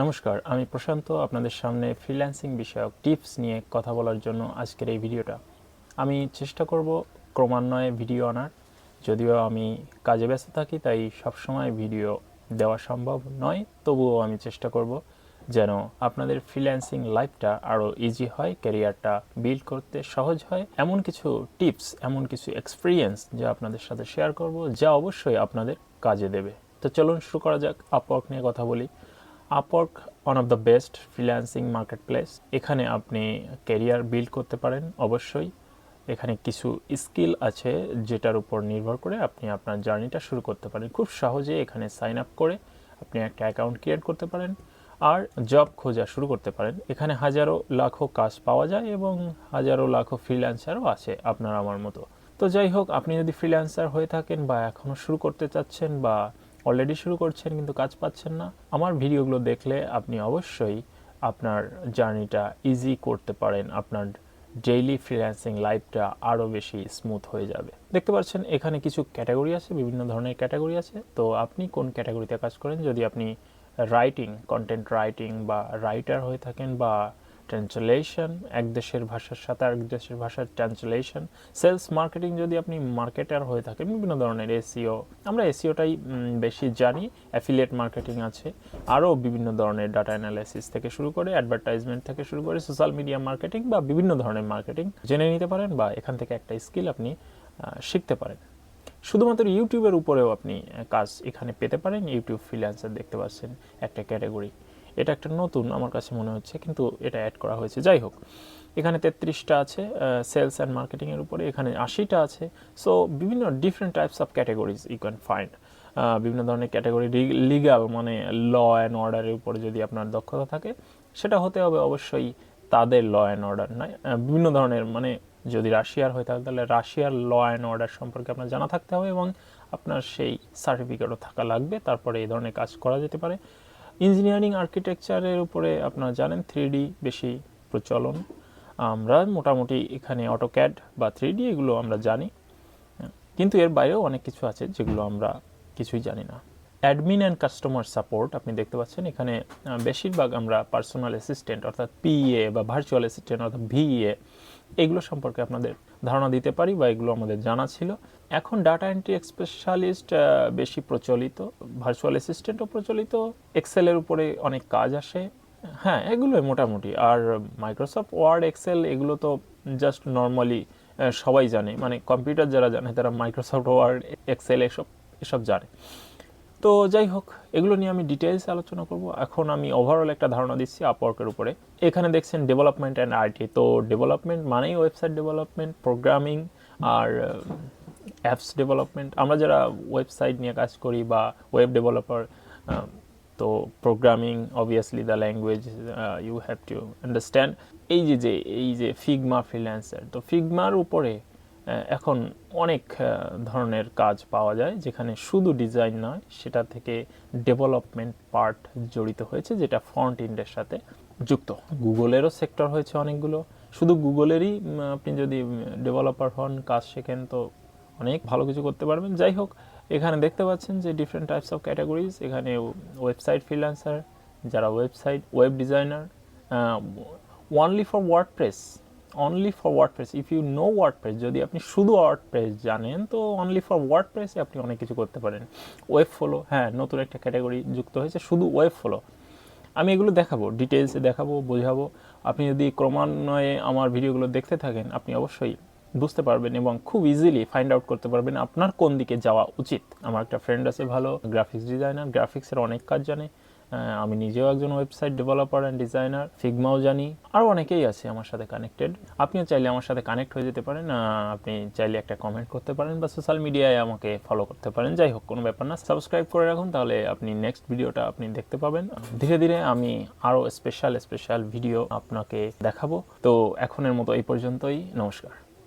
নমস্কার, আমি প্রশান্ত, আপনাদের সামনে ফ্রিল্যান্সিং বিষয়ক টিপস নিয়ে কথা বলার জন্য আজকের এই ভিডিওটা। আমি চেষ্টা করব ক্রমান্বয়ে ভিডিও আনার, যদিও আমি কাজে ব্যস্ত থাকি, তাই সবসময় ভিডিও দেওয়া সম্ভব নয়। তবুও আমি চেষ্টা করব যেন আপনাদের ফ্রিল্যান্সিং লাইফটা আরও ইজি হয় ক্যারিয়ারটা বিল্ড করতে সহজ হয়। এমন কিছু টিপস এমন কিছু এক্সপিরিয়েন্স যা আপনাদের সাথে শেয়ার করব, যা অবশ্যই আপনাদের কাজে দেবে। তো চলুন শুরু করা যাক আপওয়ার্ক নিয়ে কথা বলি। Upwork one of the best freelancing marketplace এখানে আপনি ক্যারিয়ার বিল্ড করতে পারেন, অবশ্যই। এখানে কিছু স্কিল আছে যেটার উপর নির্ভর করে আপনি আপনার জার্নিটা শুরু করতে পারেন। খুব সহজে এখানে সাইন আপ করে আপনি একটা অ্যাকাউন্ট ক্রিয়েট করতে পারেন আর জব খোঁজা শুরু করতে পারেন। এখানে হাজারো লাখো কাজ পাওয়া যায় এবং হাজারো লাখো ফ্রিল্যান্সারও আছে আপনার আমার মতো। তো যাই হোক, আপনি যদি ফ্রিল্যান্সার হয়ে থাকেন বা এখনও শুরু করতে চাচ্ছেন বা অলরেডি শুরু করছেন কিন্তু কাজ পাচ্ছেন না। আমার ভিডিওগুলো দেখলে আপনি অবশ্যই আপনার জার্নিটা ইজি করতে পারেন। আপনার ডেইলি ফ্রিল্যান্সিং লাইফটা আরও বেশি স্মুথ হয়ে যাবে। দেখতে পাচ্ছেন, এখানে কিছু ক্যাটাগরি আছে, বিভিন্ন ধরনের ক্যাটাগরি আছে। তো আপনি কোন ক্যাটাগরিতে কাজ করেন? যদি আপনি রাইটিং কন্টেন্ট রাইটিং বা রাইটার হয়ে থাকেন বা ট্রান্সলেশন এক দেশের ভাষার সাথে আরেক দেশের ভাষার ট্রান্সলেশন সেলস মার্কেটিং যদি আপনি মার্কেটার হয়ে থাকেন, বিভিন্ন ধরনের এসিও আমরা এসিওটাই বেশি জানি অ্যাফিলিয়েট মার্কেটিং আছে, আরও বিভিন্ন ধরনের ডাটা অ্যানালাইসিস থেকে শুরু করে অ্যাডভার্টাইজমেন্ট থেকে শুরু করে সোশ্যাল মিডিয়া মার্কেটিং বা বিভিন্ন ধরনের মার্কেটিং জেনে নিতে পারেন বা এখান থেকে একটা স্কিল আপনি শিখতে পারেন। শুধুমাত্র ইউটিউবের উপরেও আপনি কাজ এখানে পেতে পারেন ইউটিউব ফ্রিল্যান্সার দেখতে পাচ্ছেন একটা ক্যাটাগরি এটা একটা নতুন আমার কাছে মনে হচ্ছে, কিন্তু এটা অ্যাড করা হয়েছে। যাই হোক, এখানে তেত্রিশটা আছে সেলস অ্যান্ড মার্কেটিংয়ের উপরে, এখানে আশিটা আছে। সো বিভিন্ন different types of categories you can find বিভিন্ন ধরনের ক্যাটাগরি লিগাল মানে ল অ্যান্ড অর্ডারের উপরে যদি আপনার দক্ষতা থাকে, সেটা হতে হবে অবশ্যই তাদের ল অ্যান্ড অর্ডার নয় বিভিন্ন ধরনের মানে যদি রাশিয়ার হয়ে থাকে তাহলে রাশিয়ার ল অ্যান্ড অর্ডার সম্পর্কে আপনার জানা থাকতে হবে এবং আপনার সেই সার্টিফিকেটও থাকা লাগবে। তারপরে এই ধরনের কাজ করা যেতে পারে। ইঞ্জিনিয়ারিং আর্কিটেকচারের উপরে আপনারা জানেন থ্রি বেশি প্রচলন। আমরা মোটামুটি এখানে অটোক্যাড বা থ্রি এগুলো আমরা জানি। কিন্তু এর বাইরেও অনেক কিছু আছে যেগুলো আমরা কিছুই জানি না। অ্যাডমিন অ্যান্ড কাস্টমার সাপোর্ট আপনি দেখতে পাচ্ছেন, এখানে বেশিরভাগ আমরা পার্সোনাল অ্যাসিস্ট্যান্ট অর্থাৎ পিএ বা ভার্চুয়াল অ্যাসিস্ট্যান্ট অর্থাৎ ভিএ এগুলো সম্পর্কে আপনাদের ধারণা দিতে পারি বা এগুলো আমাদের জানা ছিল। এখন ডাটা এন্ট্রি স্পেশালিস্ট বেশি প্রচলিত ভার্চুয়াল অ্যাসিস্ট্যান্টও প্রচলিত এক্সেলের উপরে অনেক কাজ আসে। হ্যাঁ এগুলোই মোটামুটি। আর মাইক্রোসফট ওয়ার্ড এক্সেল এগুলো তো জাস্ট নর্মালি সবাই জানে। মানে কম্পিউটার যারা জানে, তারা মাইক্রোসফট ওয়ার্ড এক্সেল এসব এসব জানে। তো যাই হোক, এগুলো নিয়ে আমি ডিটেলস আলোচনা করব। এখন আমি ওভারঅল একটা ধারণা দিচ্ছি আপওয়ার্কের উপরে। এখানে দেখছেন ডেভেলপমেন্ট অ্যান্ড আইটি তো ডেভেলপমেন্ট মানেই ওয়েবসাইট ডেভেলপমেন্ট প্রোগ্রামিং আর অ্যাপস ডেভেলপমেন্ট আমরা যারা ওয়েবসাইট নিয়ে কাজ করি বা ওয়েব ডেভেলপার তো programming obviously the language you have to understand এই যে যে, এই যে ফিগমা ফ্রিল্যান্সার তো ফিগমার উপরে এখন অনেক ধরনের কাজ পাওয়া যায় যেখানে শুধু ডিজাইন নয়, সেটা থেকে ডেভেলপমেন্ট পার্ট জড়িত হয়েছে যেটা ফ্রন্ট এন্ডের সাথে যুক্ত। গুগলেরও সেক্টর হয়েছে অনেকগুলো। শুধু গুগলেরই আপনি যদি ডেভেলপার হন, কাজ শেখেন, তো অনেক ভালো কিছু করতে পারবেন। যাই হোক, এখানে দেখতে পাচ্ছেন যে ডিফারেন্ট টাইপস অফ ক্যাটাগরিজ এখানে ওয়েবসাইট ফ্রিল্যান্সার যারা website web designer only for WordPress only for WordPress if you know WordPress যদি আপনি শুধু ওয়ার্ডপ্রেস জানেন, তো অনলি ফর ওয়ার্ডপ্রেসে আপনি অনেক কিছু করতে পারেন। ওয়েব ফলো হ্যাঁ নতুন একটা ক্যাটাগরি যুক্ত হয়েছে, শুধু ওয়েব ফলো আমি এগুলো দেখাবো ডিটেলসে দেখাবো, বোঝাবো। আপনি যদি ক্রমান্বয়ে আমার ভিডিওগুলো দেখতে থাকেন, আপনি অবশ্যই বুঝতে পারবেন এবং খুব ইজিলি ফাইন্ড আউট করতে পারবেন আপনার কোন দিকে যাওয়া উচিত। আমার একটা ফ্রেন্ড আছে ভালো গ্রাফিক্স ডিজাইনার গ্রাফিক্সের অনেক কাজ জানে। আমি নিজেও একজন ওয়েবসাইট ডেভেলপার অ্যান্ড ডিজাইনার ফিগমাও জানি আরও অনেকেই আছে আমার সাথে কানেক্টেড আপনিও চাইলে আমার সাথে কানেক্ট হয়ে যেতে পারেন আপনি চাইলে একটা কমেন্ট করতে পারেন বা সোশ্যাল মিডিয়ায় আমাকে ফলো করতে পারেন। যাই হোক, কোনো ব্যাপার না সাবস্ক্রাইব করে রাখুন, তাহলে আপনি নেক্সট ভিডিওটা আপনি দেখতে পাবেন। ধীরে ধীরে আমি আরও স্পেশাল স্পেশাল ভিডিও আপনাকে দেখাবো। তো এখনের মতো এই পর্যন্তই, নমস্কার।